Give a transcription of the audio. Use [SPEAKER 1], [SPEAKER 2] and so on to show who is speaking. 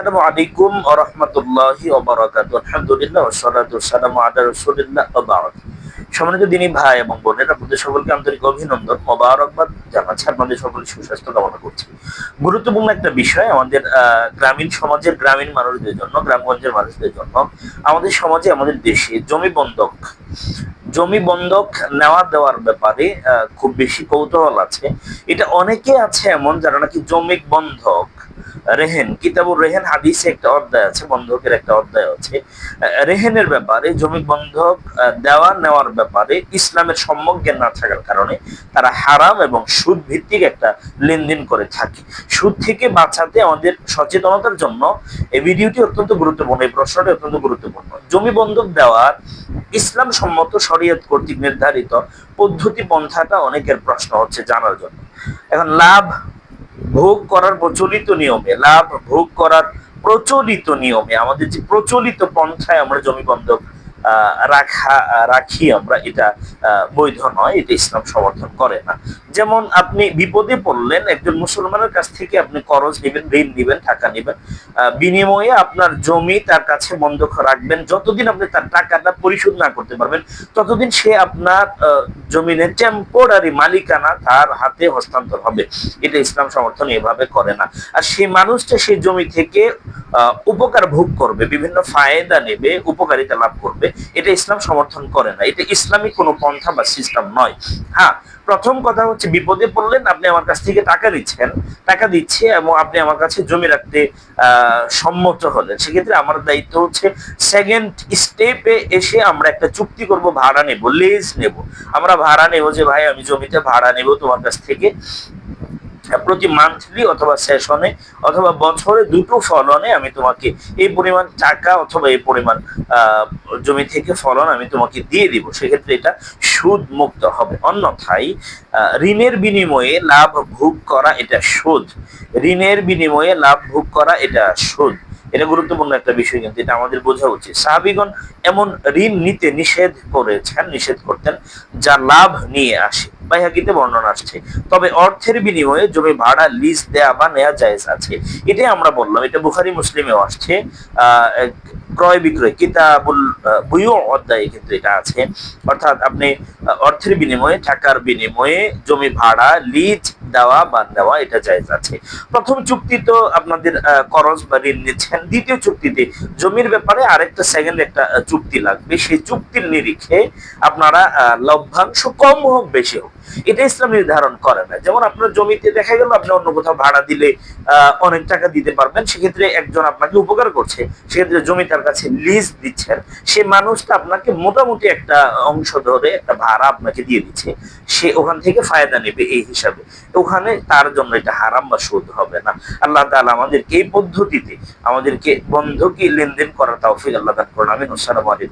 [SPEAKER 1] আসসালামু আলাইকুম ওয়া রাহমাতুল্লাহি ওয়া বারাকাতুহু। আলহামদুলিল্লাহ ওয়া সালাতু ওয়া সম্মানিত দিনী ভাই এবং বোনের, আপনাদের সকলকে আন্তরিক অভিনন্দন, মোবারকবাদ জানাচ্ছি। আপনাদের সকল সুস্বাস্থ্য কামনা করছি। গুরুত্বপূর্ণ একটা বিষয় আমাদের গ্রামীণ সমাজের গ্রামীণ মানুষদের জন্য, গ্রামগঞ্জের মানুষদের জন্য। আমাদের সমাজে, আমাদের দেশে জমি বন্ধক জমি বন্ধক নেওয়া দেওয়ার ব্যাপারে খুব বেশি কৌতূহল আছে। এটা অনেকে আছে এমন যারা নাকি জমি বন্ধক রেহেন, কিতাবুর রেহেন হাদিসে একটা অধ্যায় আছে, বন্ধকের একটা অধ্যায় আছে। রেহেনের ব্যাপারে জমি বন্ধক দেওয়া নেওয়ার ব্যাপারে ইসলামের সম্যক জ্ঞান না থাকার কারণে তারা হারাম এবং সুদ ভিত্তিক একটা লেনদেন করে থাকে। সুদ থেকে বাঁচাতে আমাদের সচেতনতার জন্য এই ভিডিওটি অত্যন্ত গুরুত্বপূর্ণ, এই প্রশ্নটি অত্যন্ত গুরুত্বপূর্ণ। জমি বন্ধক দেওয়ার ইসলাম সম্মত শরীয়ত কর্তৃক নির্ধারিত পদ্ধতি পন্থাটা অনেকের প্রশ্ন হচ্ছে জানার জন্য। এখন লাভ ভোগ করার প্রচলিত নিয়মে, লাভ ভোগ করার প্রচলিত নিয়মে, আমাদের যে প্রচলিত পন্থায় আমরা জমি বন্ধক রাখা রাখি আমরা এটা বৈধ নয়, এটা ইসলাম সমর্থন করে না। যেমন আপনি বিপদে পড়লেন, একজন মুসলমানের কাছ থেকে আপনি করজ নেবেন, ঋণ নেবেন, টাকা নেবেন বিনিময়ে আপনার জমি তার কাছে বন্ধক রাখবেন, যতদিন আপনি তার টাকাটা পরিশোধ না করতে পারবেন, ততদিন সে আপনার জমিনের টেম্পোরারি মালিকানা তার হাতে হস্তান্তর হবে। এটা ইসলাম সমর্থন এভাবে করে না। আর সেই মানুষটা সেই জমি থেকে উপকার ভোগ করবে, বিভিন্ন ফায়দা নেবে, উপকারিতা লাভ করবে। এটা ইসলাম সমর্থন করে না। এটা ইসলামিক কোনো পন্থা বা সিস্টেম নয়। হ্যাঁ প্রথম কথা হচ্ছে বিপদে পড়লেন, আপনি আমার কাছ থেকে টাকা দিচ্ছেন। টাকা দিচ্ছে এবং আপনি আমার কাছে জমি রাখতে সম্মত হলেন। সেক্ষেত্রে আমার দায়িত্ব হচ্ছে সেকেন্ড স্টেপে এসে আমরা একটা চুক্তি করব, ভাড়া নেব লেজ নেব। আমরা ভাড়া নেব যে, ভাই, আমি জমিতে ভাড়া নেব তোমার কাছ থেকে। প্রতি মান্থলি অথবা সেশনে অথবা বছরে দুটো ফলনে আমি তোমাকে এই পরিমাণ টাকা অথবা এই পরিমাণ জমি থেকে ফলন আমি তোমাকে দিয়ে দিব। সেক্ষেত্রে এটা সুদ মুক্ত হবে। অন্যথায় ঋণের বিনিময়ে লাভ ভোগ করা এটা সুদ। ঋণের বিনিময়ে লাভ ভোগ করা এটা সুদ। এটা গুরুত্বপূর্ণ একটা বিষয় কিন্তু এটা আমাদের বোঝা উচিত। সাহাবিগণ এমন ঋণ নিতে নিষেধ করেছেন, নিষেধ করতেন, যা লাভ নিয়ে আসে। বাইহাকিতে বর্ণনা আসছে। তবে অর্থের বিনিময়ে জমি ভাড়া লিজ দেয়া বা নেওয়া জায়েজ আছে। এটাই আমরা বললাম। এটা বুখারি মুসলিমেও আসছে। ক্রয় বিক্রয়, কিতাবুল বুয়ু অধ্যায়ে কিন্তু এটা আছে। অর্থাৎ আপনি অর্থের বিনিময়ে, টাকার বিনিময়ে জমি ভাড়া লিজ দেওয়া বা দেওয়া এটা জায়েজ আছে। প্রথম চুক্তি তো আপনাদের করজ বা ঋণ নিচ্ছেন। দ্বিতীয় চুক্তিতে জমির ব্যাপারে আরেকটা সেকেন্ড একটা চুক্তি লাগবে। সেই চুক্তির নিরিখে আপনারা লভ্যাংশ কম হোক, বেশি হোক। এটা ইসলাম নির্ধারণ করে না। যেমন আপনার জমিতে দেখা গেল আপনি অন্য কোথাও ভাড়া দিলে অনেক টাকা দিতে পারবেন, সেক্ষেত্রে একজন আপনাকে উপকার করছে। সেক্ষেত্রে জমি তার কাছে লিজ দিচ্ছেন। সে মানুষটা আপনাকে মোটামুটি একটা অংশ ধরে একটা ভাড়া আপনাকে দিয়ে দিচ্ছে। সে ওখান থেকে ফায়দা নেবে এই হিসাবে। ওখানে তার জন্য এটা হারাম বা সুদ হবে না। আল্লাহ তাআলা আমাদেরকে এই পদ্ধতিতে আমাদেরকে বন্ধকি লেনদেন করার তৌফিক আল্লাহ দান করুন। আলাইকুম।